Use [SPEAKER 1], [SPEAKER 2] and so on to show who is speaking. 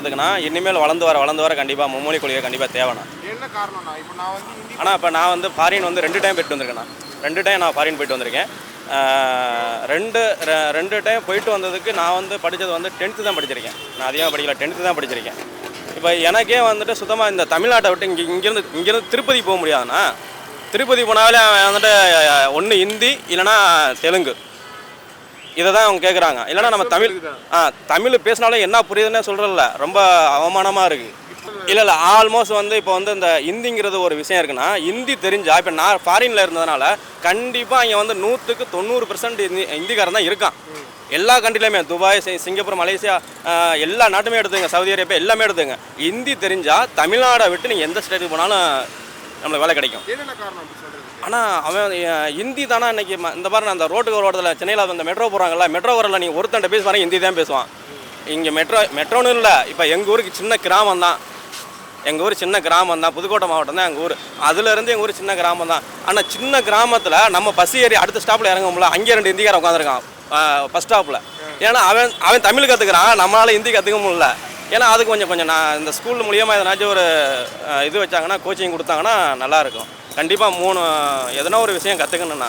[SPEAKER 1] அதுக்குன்னா இனிமேல் வளர்ந்து வர வளர்ந்து வர கண்டிப்பாக மும்மொழி கொள்கை கண்டிப்பாக தேவைண்ணா.
[SPEAKER 2] என்ன காரணம்னா இப்போ நான் வந்து ஹிந்தி
[SPEAKER 1] ஆனால் இப்போ நான் வந்து ஃபாரின் வந்து ரெண்டு டைம் போயிட்டு வந்திருக்கேண்ணா. ரெண்டு டைம் நான் ஃபாரின் போயிட்டு வந்திருக்கேன். ரெண்டு ரெண்டு டைம் போயிட்டு வந்ததுக்கு நான் வந்து படித்தது வந்து டென்த்து தான் படிச்சிருக்கேன். நான் அதிகமாக படிக்கல டென்த்து தான் படிச்சிருக்கேன். இப்போ எனக்கே வந்துட்டு சுத்தமாக இந்த தமிழ்நாட்டை விட்டு இங்கே இங்கேருந்து இங்கேருந்து திருப்பதி போக முடியாதுண்ணா. திருப்பதி போனாலே வந்துட்டு ஒன்று ஹிந்தி இல்லைன்னா தெலுங்கு. இதை தான் அவங்க கேட்குறாங்க இல்லைன்னா நம்ம தமிழ் ஆ தமிழ் பேசினாலும் என்ன புரியுதுன்னு சொல்கிறதில்ல ரொம்ப அவமானமாக இருக்குது இல்லை இல்லை ஆல்மோஸ்ட் வந்து இப்போ வந்து இந்த ஹிந்திங்கிறது ஒரு விஷயம் இருக்குன்னா ஹிந்தி தெரிஞ்சா இப்போ நான் ஃபாரினில் இருந்ததுனால கண்டிப்பாக இங்கே வந்து நூற்றுக்கு தொண்ணூறு பெர்சன்ட் ஹிந்தி ஹிந்திக்காரன் தான் இருக்கான். எல்லா கண்ட்ரிலையுமே துபாய் சிங்கப்பூர் மலேசியா எல்லா நாட்டுமே எடுத்துங்க சவுதி அரேபியா எல்லாமே எடுத்துங்க ஹிந்தி தெரிஞ்சால் தமிழ்நாடை விட்டு நீங்கள் எந்த ஸ்டேட்டுக்கு போனாலும் நம்மளுக்கு வேலை கிடைக்கும். ஆனால் அவன் ஹிந்தி தானே இன்னைக்கு இந்த பாருங்க அந்த ரோட்டுக்கு ஒரு இடத்துல சென்னையில் அந்த மெட்ரோ போகிறாங்கல்ல மெட்ரோ வரல நீங்கள் ஒருத்தன்ட்ட பேசி ஹிந்தி தான் பேசுவான். இங்கே மெட்ரோ மெட்ரோன்னு இல்லை இப்போ எங்கள் ஊருக்கு சின்ன கிராமம் தான். எங்கள் ஊர் சின்ன கிராமம் தான் புதுக்கோட்டை மாவட்டம் தான் எங்கள் ஊர். அதுலேருந்து எங்கள் ஊர் சின்ன கிராமம் தான். ஆனால் சின்ன கிராமத்தில் நம்ம பஸ் ஏறி அடுத்த ஸ்டாப்பில் இறங்கும்ல அங்கே ரெண்டு ஹிந்திக்காரன் உட்காந்துருக்கான் பஸ் ஸ்டாப்பில் ஏன்னா அவன் அவன் தமிழ் கற்றுக்கிறான் நம்மளால் ஹிந்தி கற்றுக்க முடியல. ஏன்னா அது கொஞ்சம் கொஞ்சம் நான் இந்த ஸ்கூல் மூலியமாக எதனாச்சும் ஒரு இது வச்சாங்கன்னா கோச்சிங் கொடுத்தாங்கன்னா நல்லாயிருக்கும். கண்டிப்பாக மூணு எதனா ஒரு விஷயம் கற்றுக்கணுண்ணா